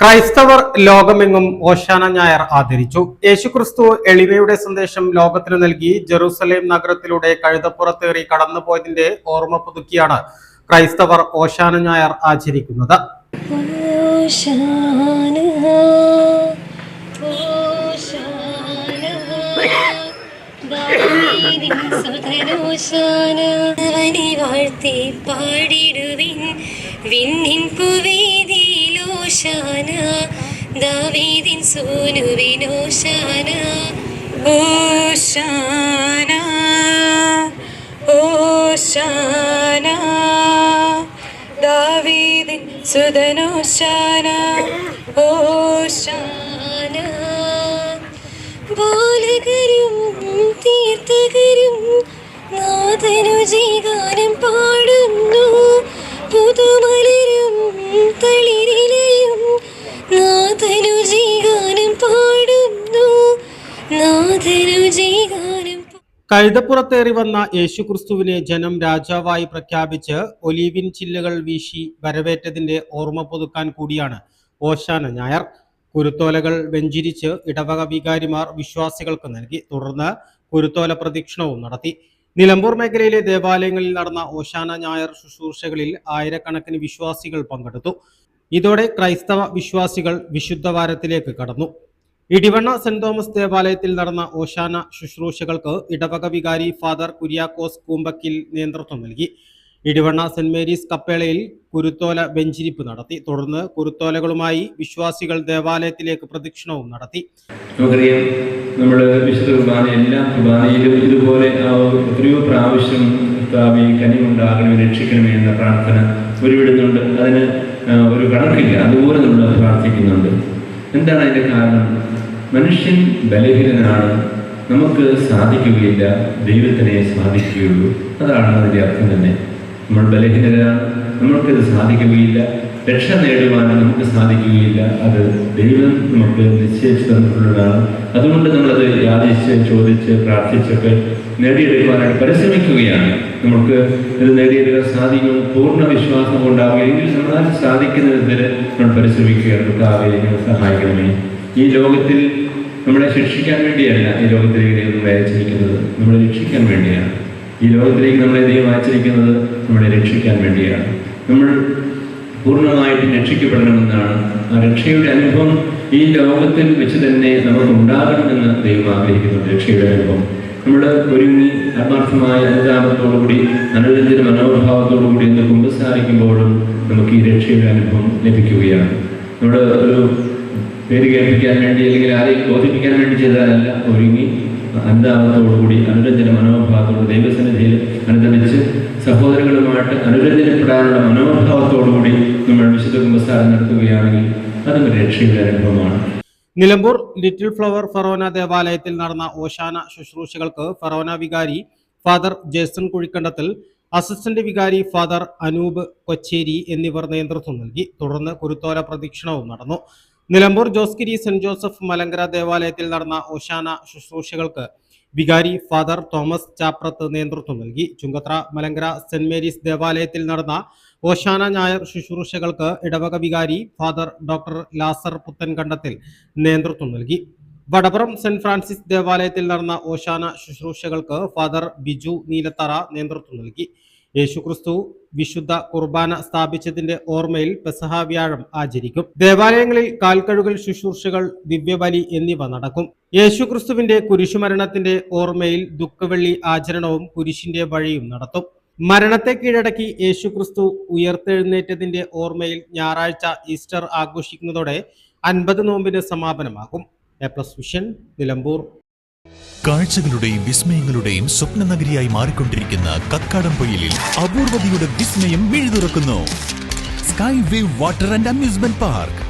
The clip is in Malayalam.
ക്രൈസ്തവർ ലോകമെങ്ങും ഓശാന ഞായർ ആദരിച്ചു. യേശുക്രിസ്തു എളിമയുടെ സന്ദേശം ലോകത്തിന് നൽകി ജെറൂസലേം നഗരത്തിലൂടെ കഴുതപ്പുറത്തേറി കടന്നുപോയതിന്റെ ഓർമ്മ പുതുക്കിയാണ് ക്രൈസ്തവർ ഓശാന ഞായർ ആചരിക്കുന്നത്. വാഴ്ത്തി പാടിടുവിൻ പുവേദിയിലോശാന ദാവീദിൻ സോനുവിനോശാന ഓശാന ഓശാന ദാവീദിൻ സുതനോശാന ഓശാന ബാലകരും തീർത്ഥകരും നാഥനു ജീഗാനം പാടുന്നു. പുതുമലരും തളിരിലയും കഴുതപ്പുറത്തേറി വന്ന യേശുക്രിസ്തുവിനെ ജനം രാജാവായി പ്രഖ്യാപിച്ച് ഒലീവിൻ ചില്ലുകൾ വീശി വരവേറ്റതിന്റെ ഓർമ്മ പുതുക്കാൻ കൂടിയാണ് ഓശാന ഞായർ. കുരുത്തോലകൾ വെഞ്ചിരിച്ച് ഇടവക വികാരിമാർ വിശ്വാസികൾക്ക് നൽകി. തുടർന്ന് കുരുത്തോല പ്രദക്ഷിണവും നടത്തി. നിലമ്പൂർ മേഖലയിലെ ദേവാലയങ്ങളിൽ നടന്ന ഓശാന ഞായർ ശുശ്രൂഷകളിൽ ആയിരക്കണക്കിന് വിശ്വാസികൾ പങ്കെടുത്തു. ഇതോടെ ക്രൈസ്തവ വിശ്വാസികൾ വിശുദ്ധ വാരത്തിലേക്ക് കടന്നു. ഇടിവണ്ണ സെന്റ് തോമസ് ദേവാലയത്തിൽ നടന്ന ഓശാന ശുശ്രൂഷകൾക്ക് ഇടവക വികാരി ഫാദർ കുര്യാക്കോസ് കൂമ്പക്കിൽ നേതൃത്വം നൽകി. ഇടിവണ്ണ സെന്റ് മേരീസ് കപ്പേളയിൽ കുരുത്തോല വെഞ്ചിരിപ്പ് നടത്തി. തുടർന്ന് കുരുത്തോലകളുമായി വിശ്വാസികൾ ദേവാലയത്തിലേക്ക് പ്രദക്ഷിണവും നടത്തി. നമ്മൾ ഇതുപോലെ പ്രാവശ്യം കനിവുണ്ടാകണമേ രക്ഷിക്കണമേ എന്ന പ്രാർത്ഥന ഉരുവിടുന്നുണ്ട്. അതിന് ഒരു കണക്കില്ല. അതുപോലെ നമ്മൾ പ്രാർത്ഥിക്കുന്നുണ്ട്. എന്താണ് അതിന്റെ കാരണം? മനുഷ്യൻ ബലഹീനനാണ്. നമുക്ക് സാധിക്കുകയില്ല. ദൈവത്തിനെ സാധിക്കുകയുള്ളൂ. അതാണ് അതിന്റെ അർത്ഥം തന്നെ. നമ്മൾ ബലഹീനരാണ്. നമ്മൾക്കത് സാധിക്കുകയില്ല. രക്ഷ നേടുവാൻ നമുക്ക് സാധിക്കുകയില്ല. അത് ദൈവം നമുക്ക് നിശ്ചയിച്ചു തന്നിട്ടുള്ളതാണ്. അതുകൊണ്ട് നമ്മളത് യാചിച്ച് ചോദിച്ച് പ്രാർത്ഥിച്ചൊക്കെ നേടിയെടുക്കുവാനായിട്ട് പരിശ്രമിക്കുകയാണ്. നമുക്ക് ഇത് നേടിയെടുക്കാൻ സാധിക്കും. പൂർണ വിശ്വാസം ഉണ്ടാവുകയെങ്കിൽ നമ്മളാൽ സാധിക്കുന്ന വിധത്തിൽ നമ്മൾ പരിശ്രമിക്കുകയാണ്. കർത്താവെ സഹായിക്കണമേ. ഈ ലോകത്തിൽ നമ്മളെ ശിക്ഷിക്കാൻ വേണ്ടിയല്ല ഈ ലോകത്തിലേക്ക് നമ്മളെ അയച്ചിരിക്കുന്നത്. നമ്മളെ രക്ഷിക്കാൻ വേണ്ടിയാണ്. ഈ ലോകത്തിലേക്ക് നമ്മളെ ദൈവം അയച്ചിരിക്കുന്നത് നമ്മളെ രക്ഷിക്കാൻ വേണ്ടിയാണ്. നമ്മൾ പൂർണമായിട്ട് രക്ഷിക്കപ്പെടണമെന്നാണ് ആ രക്ഷയുടെ അനുഭവം ഈ ലോകത്തിൽ വെച്ച് തന്നെ നമുക്ക് ഉണ്ടാകണമെന്ന് ദൈവം ആഗ്രഹിക്കുന്നു. രക്ഷയുടെ അനുഭവം. നമ്മൾ ഒരുങ്ങി ആത്മാർത്ഥമായ അനുതാപത്തോടുകൂടി അനുരഞ്ജന മനോഭാവത്തോടുകൂടി എന്ന് കുമ്പസാരിക്കുമ്പോഴും നമുക്ക് ഈ രക്ഷയുടെ അനുഭവം ലഭിക്കുകയാണ്. നമ്മൾ ഒരു പേര് കേൾപ്പിക്കാൻ വേണ്ടി അല്ലെങ്കിൽ ആരെയും ബോധിപ്പിക്കാൻ വേണ്ടി ചെയ്താലല്ല ഒരുങ്ങി അനുതാപത്തോടുകൂടി അനുരഞ്ജന മനോഭാവത്തോട് ദൈവസന്നിധിയിൽ അനുദമിച്ച് സഹോദരങ്ങളുമായിട്ട് അനുരഞ്ജനപ്പെടാനുള്ള മനോഭാവത്തോടുകൂടി നമ്മൾ വിശുദ്ധ കുമ്പസാരം നടത്തുകയാണെങ്കിൽ അതും രക്ഷയുടെ അനുഭവമാണ്. നിലമ്പൂർ ലിറ്റിൽ ഫ്ലവർ ഫറോന ദേവാലയത്തിൽ നടന്ന ഓശാന ശുശ്രൂഷകൾക്ക് ഫറോന വികാരി ഫാദർ ജേസൺ കുഴിക്കണ്ടത്തിൽ അസിസ്റ്റന്റ് വികാരി ഫാദർ അനൂപ് കൊച്ചേരി എന്നിവർ നേതൃത്വം നൽകി. തുടർന്ന് കുരുത്തോല പ്രദക്ഷിണവും നടന്നു. നിലമ്പൂർ ജോസ്കിരി സെന്റ് ജോസഫ് മലങ്കര ദേവാലയത്തിൽ നടന്ന ഓശാന ശുശ്രൂഷകൾക്ക് വികാരി ഫാദർ തോമസ് ചാപ്രത്ത് നേതൃത്വം നൽകി. ചുങ്കത്ര മലങ്കര സെന്റ് മേരീസ് ദേവാലയത്തിൽ നടന്ന ഓശാന ഞായർ ശുശ്രൂഷകൾക്ക് ഇടവക വികാരി ഫാദർ ഡോക്ടർ ലാസർ പുത്തൻകണ്ടത്തിൽ നേതൃത്വം നൽകി. വടപുറം സെന്റ് ഫ്രാൻസിസ് ദേവാലയത്തിൽ നടന്ന ഓശാന ശുശ്രൂഷകൾക്ക് ഫാദർ ബിജു നീലത്തറ നേതൃത്വം നൽകി. യേശുക്രിസ്തു വിശുദ്ധ കുർബാന സ്ഥാപിച്ചതിന്റെ ഓർമ്മയിൽ പെസഹ വ്യാഴം ആചരിക്കും. ദേവാലയങ്ങളിൽ കാൽക്കഴുകൽ ശുശ്രൂഷകൾ ദിവ്യബലി എന്നിവ നടക്കും. യേശുക്രിസ്തുവിന്റെ കുരിശുമരണത്തിന്റെ ഓർമ്മയിൽ ദുഃഖവെള്ളി ആചരണവും കുരിശിന്റെ വഴിയും നടത്തും. മരണത്തെ കീഴടക്കി യേശുക്രിസ്തു ഉയർത്തെഴുന്നേറ്റതിന്റെ ഓർമ്മയിൽ ഞായറാഴ്ച ഈസ്റ്റർ ആഘോഷിക്കുന്നതോടെ അൻപത് നോമ്പിന് സമാപനമാകും. A plus vision Nilambur. കാഴ്ചകളുടെയും വിസ്മയങ്ങളുടെയും സ്വപ്ന നഗരിയായി മാറിക്കൊണ്ടിരിക്കുന്ന കക്കാടംപൊയിലിൽ അപൂർവതയുടെ വിസ്മയം മിഴുതുറക്കുന്നു. Sky wave water and amusement park.